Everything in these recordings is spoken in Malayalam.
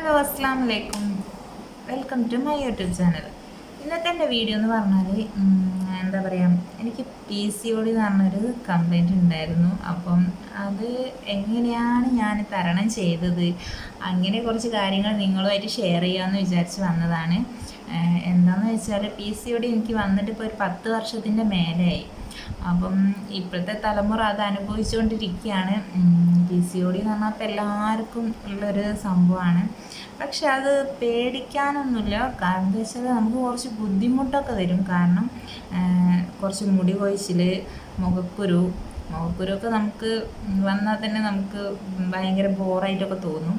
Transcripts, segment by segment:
ഹലോ അസ്സാം വലൈക്കും welcome to my YouTube channel. ഇന്നത്തെ എന്റെ വീഡിയോ എന്ന് പറഞ്ഞാൽ എന്താ പറയുക എനിക്ക് പി സി ഓടി എന്ന് പറഞ്ഞൊരു കംപ്ലൈന്റ് ഉണ്ടായിരുന്നു. അപ്പം അത് എങ്ങനെയാണ് ഞാൻ തരണം ചെയ്തത്? അങ്ങനെ കുറച്ച് കാര്യങ്ങൾ നിങ്ങളുമായിട്ട് ഷെയർ ചെയ്യാമെന്ന് വിചാരിച്ച് വന്നതാണ്. എന്താണെന്ന് വെച്ചാൽ പി സി ഓടി എനിക്ക് വന്നിട്ട് ഇപ്പോൾ ഒരു പത്ത് വർഷത്തിന്റെ മേലെയായി. അപ്പം ഇപ്പോഴത്തെ തലമുറ അത് അനുഭവിച്ചുകൊണ്ടിരിക്കുകയാണ്. പി സി ഒ ഡി എന്ന് പറഞ്ഞാൽ ഇപ്പം എല്ലാവർക്കും ഉള്ളൊരു സംഭവമാണ്. പക്ഷെ അത് പേടിക്കാനൊന്നുമില്ല. കാരണം എന്താ വെച്ചാൽ നമുക്ക് കുറച്ച് ബുദ്ധിമുട്ടൊക്കെ വരും കാരണം കുറച്ച് മുടി കൊഴിച്ചിൽ മുഖക്കുരു മുഖക്കുരുവൊക്കെ നമുക്ക് വന്നാൽ തന്നെ നമുക്ക് ഭയങ്കര ബോറായിട്ടൊക്കെ തോന്നും.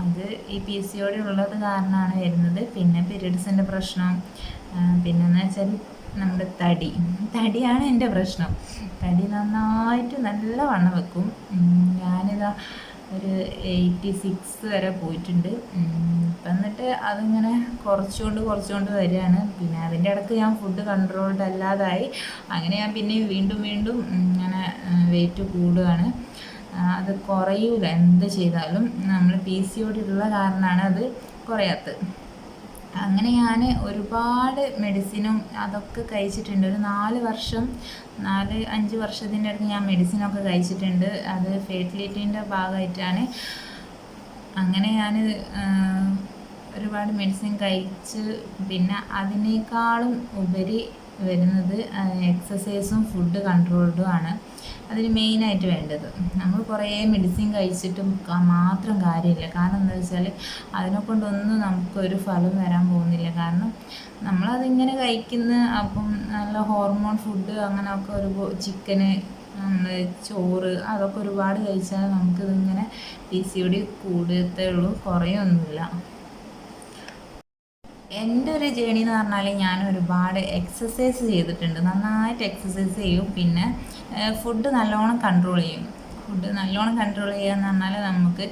അത് ഈ പി സി ഒ ഡി ഉള്ളത് കാരണമാണ് വരുന്നത്. പിന്നെ പീരീഡ്സിന്റെ പ്രശ്നം. പിന്നെന്ന് വെച്ചാൽ നമ്മുടെ തടി. തടിയാണ് എന്റെ പ്രശ്നം. തടി നന്നായിട്ട് നല്ല വണ്ണം വെക്കും ഞാനിതാ ഒരു എയ്റ്റി സിക്സ് വരെ പോയിട്ടുണ്ട്. എന്നിട്ട് അതിങ്ങനെ കുറച്ചുകൊണ്ട് കുറച്ചുകൊണ്ട് വരികയാണ്. പിന്നെ അതിന്റെ ഇടയ്ക്ക് ഞാൻ ഫുഡ് കൺട്രോൾഡ് അല്ലാതായി. അങ്ങനെ ഞാൻ പിന്നെ വീണ്ടും വീണ്ടും ഇങ്ങനെ വെയിറ്റ് കൂടുകയാണ്. അത് കുറയൂല. എന്ത് ചെയ്താലും നമ്മൾ പി സി ഓടി ഉള്ള കാരണമാണ് അത് കുറയാത്തത്. അങ്ങനെ ഞാൻ ഒരുപാട് മെഡിസിനും അതൊക്കെ കഴിച്ചിട്ടുണ്ട്. ഒരു നാല് വർഷം നാല് അഞ്ച് വർഷത്തിന്റെ അടുത്ത് ഞാൻ മെഡിസിനൊക്കെ കഴിച്ചിട്ടുണ്ട്. അത് ഫെർട്ടിലിറ്റീന്റെ ഭാഗമായിട്ടാണ്. അങ്ങനെ ഞാൻ ഒരുപാട് മെഡിസിൻ കഴിച്ച് പിന്നെ അതിനേക്കാളും ഉപരി വരുന്നത് എക്സസൈസും ഫുഡ് കൺട്രോൾഡും ആണ്. അതിന് മെയിനായിട്ട് വേണ്ടത്. നമ്മൾ കുറേ മെഡിസിൻ കഴിച്ചിട്ടും മാത്രം കാര്യമില്ല. കാരണം എന്താ വെച്ചാൽ അതിനെക്കൊണ്ടൊന്നും നമുക്കൊരു ഫലം വരാൻ പോകുന്നില്ല. കാരണം നമ്മളതിങ്ങനെ കഴിക്കുന്ന അപ്പം നല്ല ഹോർമോൺ ഫുഡ് അങ്ങനെയൊക്കെ ഒരു ചിക്കന് ചോറ് അതൊക്കെ ഒരുപാട് കഴിച്ചാൽ നമുക്കിതിങ്ങനെ പി സി ഒ ഡി കൂടത്തേ ഉള്ളൂ. കുറയൊന്നുമില്ല. എന്റെ ഒരു ജേണി എന്ന് പറഞ്ഞാൽ ഞാൻ ഒരുപാട് എക്സസൈസ് ചെയ്തിട്ടുണ്ട്. നന്നായിട്ട് എക്സസൈസ് ചെയ്യും. പിന്നെ ഫുഡ് നല്ലോണം കൺട്രോൾ ചെയ്യും. ഫുഡ് നല്ലോണം കൺട്രോൾ ചെയ്യുക എന്ന് പറഞ്ഞാൽ നമുക്ക്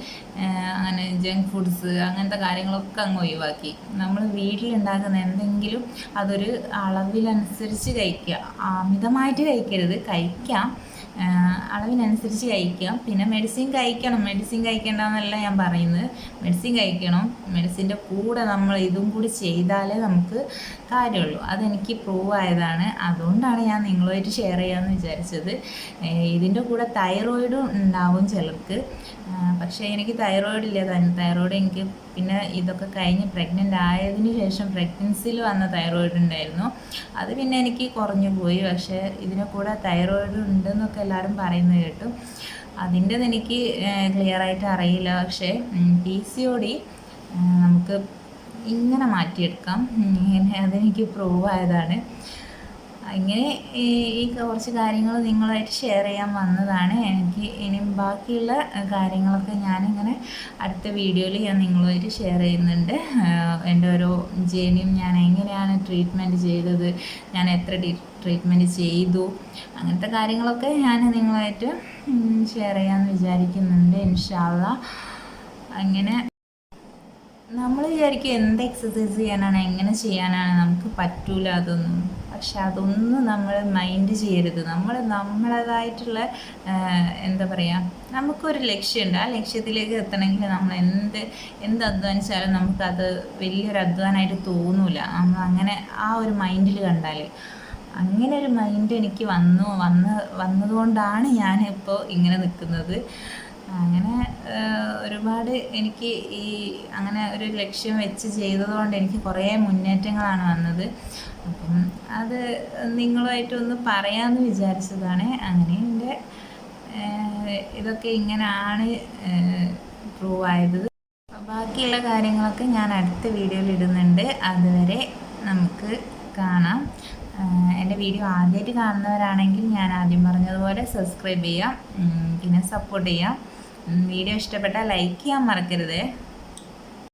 അങ്ങനെ ജങ്ക് ഫുഡ്സ് അങ്ങനത്തെ കാര്യങ്ങളൊക്കെ അങ്ങ് ഒഴിവാക്കി. നമ്മൾ വീട്ടിലുണ്ടാക്കുന്ന എന്തെങ്കിലും അതൊരു അളവിലനുസരിച്ച് കഴിക്കുക. അമിതമായിട്ട് കഴിക്കരുത്. കഴിക്കാം. അളവിനനുസരിച്ച് കഴിക്കാം. പിന്നെ മെഡിസിൻ കഴിക്കണം. മെഡിസിൻ കഴിക്കേണ്ടെന്നല്ല ഞാൻ പറയുന്നത്. മെഡിസിൻ കഴിക്കണം. മെഡിസിന്റെ കൂടെ നമ്മൾ ഇതും കൂടി ചെയ്താലേ നമുക്ക് കാര്യമുള്ളൂ. അതെനിക്ക് പ്രൂവ് ആയതാണ്. അതുകൊണ്ടാണ് ഞാൻ നിങ്ങളുമായിട്ട് ഷെയർ ചെയ്യാമെന്ന് വിചാരിച്ചത്. ഇതിന്റെ കൂടെ തൈറോയിഡും ഉണ്ടാവും ചിലർക്ക്. പക്ഷേ എനിക്ക് തൈറോയിഡ് ഇല്ല. തന്നെ തൈറോയിഡ് എനിക്ക് പിന്നെ ഇതൊക്കെ കഴിഞ്ഞ് പ്രഗ്നന്റ് ആയതിന് ശേഷം പ്രഗ്നൻസിയിൽ വന്ന തൈറോയിഡ് ഉണ്ടായിരുന്നു. അത് പിന്നെ എനിക്ക് കുറഞ്ഞു പോയി. പക്ഷേ ഇതിനെ കൂടെ തൈറോയിഡ് ഉണ്ടെന്നൊക്കെ എല്ലാവരും പറയുന്നത് കേട്ടു. അതിന്റെത് എനിക്ക് ക്ലിയർ ആയിട്ട് അറിയില്ല. പക്ഷേ പി സി ഒ ഡി നമുക്ക് ഇങ്ങനെ മാറ്റിയെടുക്കാം. അതെനിക്ക് പ്രൂവ് ആയതാണ്. ഇങ്ങനെ ഈ കുറച്ച് കാര്യങ്ങൾ നിങ്ങളായിട്ട് ഷെയർ ചെയ്യാൻ വന്നതാണ്. എനിക്ക് ഇനിയും ബാക്കിയുള്ള കാര്യങ്ങളൊക്കെ ഞാനിങ്ങനെ അടുത്ത വീഡിയോയിൽ ഞാൻ നിങ്ങളുമായിട്ട് ഷെയർ ചെയ്യുന്നുണ്ട്. എന്റെ ഓരോ ജേണിയും ഞാൻ എങ്ങനെയാണ് ട്രീറ്റ്മെന്റ് ചെയ്തത് ഞാൻ എത്ര ട്രീറ്റ്മെന്റ് ചെയ്തു അങ്ങനത്തെ കാര്യങ്ങളൊക്കെ ഞാൻ നിങ്ങളായിട്ട് ഷെയർ ചെയ്യാമെന്ന് വിചാരിക്കുന്നുണ്ട്. ഇൻഷാല്ല അങ്ങനെ നമ്മൾ വിചാരിക്കും എന്ത് എക്സസൈസ് ചെയ്യാനാണ് എങ്ങനെ ചെയ്യാനാണ് നമുക്ക് പറ്റൂല അതൊന്നും. പക്ഷെ അതൊന്നും നമ്മൾ മൈൻഡ് ചെയ്യരുത്. നമ്മൾ നമ്മളേതായിട്ടുള്ള എന്താ പറയുക നമുക്കൊരു ലക്ഷ്യമുണ്ട് ആ ലക്ഷ്യത്തിലേക്ക് എത്തണമെങ്കിൽ നമ്മൾ എന്ത് എന്ത് അധ്വാനിച്ചാലും നമുക്കത് വലിയൊരു അധ്വാനമായിട്ട് തോന്നൂല. നമ്മൾ അങ്ങനെ ആ ഒരു മൈൻഡിൽ കണ്ടാൽ അങ്ങനെ ഒരു മൈൻഡ് എനിക്ക് വന്നു വന്ന് വന്നതുകൊണ്ടാണ് ഞാനിപ്പോൾ ഇങ്ങനെ നിൽക്കുന്നത് അങ്ങനെ ഒരുപാട് എനിക്ക് ഈ അങ്ങനെ ഒരു ലക്ഷ്യം വെച്ച് ചെയ്തതുകൊണ്ട് എനിക്ക് കുറേ മുന്നേറ്റങ്ങളാണ് വന്നത്. അപ്പം അത് നിങ്ങളുമായിട്ടൊന്ന് പറയാമെന്ന് വിചാരിച്ചതാണ്. അങ്ങനെ എന്റെ ഇതൊക്കെ ഇങ്ങനെയാണ് പ്രൂവ് ആയത് ബാക്കിയുള്ള കാര്യങ്ങളൊക്കെ ഞാൻ അടുത്ത വീഡിയോയിൽ ഇടുന്നുണ്ട്. അതുവരെ നമുക്ക് കാണാം. എന്റെ വീഡിയോ ആദ്യമായിട്ട് കാണുന്നവരാണെങ്കിൽ ഞാൻ ആദ്യം പറഞ്ഞതുപോലെ സബ്സ്ക്രൈബ് ചെയ്യാം. പിന്നെ സപ്പോർട്ട് ചെയ്യാം. വീഡിയോ ഇഷ്ടപ്പെട്ടാൽ ലൈക്ക് ചെയ്യാൻ മറക്കരുത്.